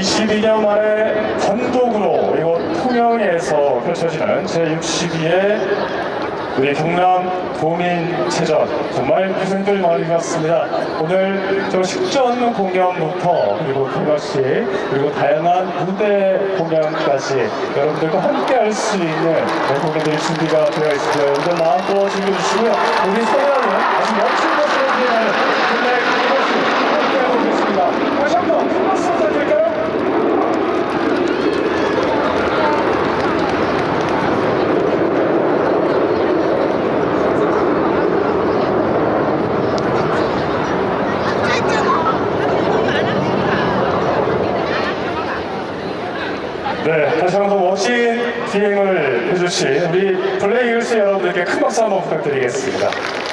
12년 만에 단독으로 이곳 통영에서 펼쳐지는 제62회 우리 경남 도민체전 정말 고생들 많으셨습니다. 오늘 저 식전 공연부터 그리고 개막식 그리고 다양한 무대 공연까지 여러분들과 함께 할 수 있는 네, 공연들이 준비가 되어 있습니다. 여러분들 마음껏 즐겨주시고요. 우리 소녀는 아주 멋진 모습을 보이는 국내 모습 함께하고 계십니다. 다시 한번 큰 박수 부탁드릴까요? 네, 다시 한번 멋진 비행을 해주신 우리 힐스 여러분들께 큰 박수 한번 부탁드리겠습니다.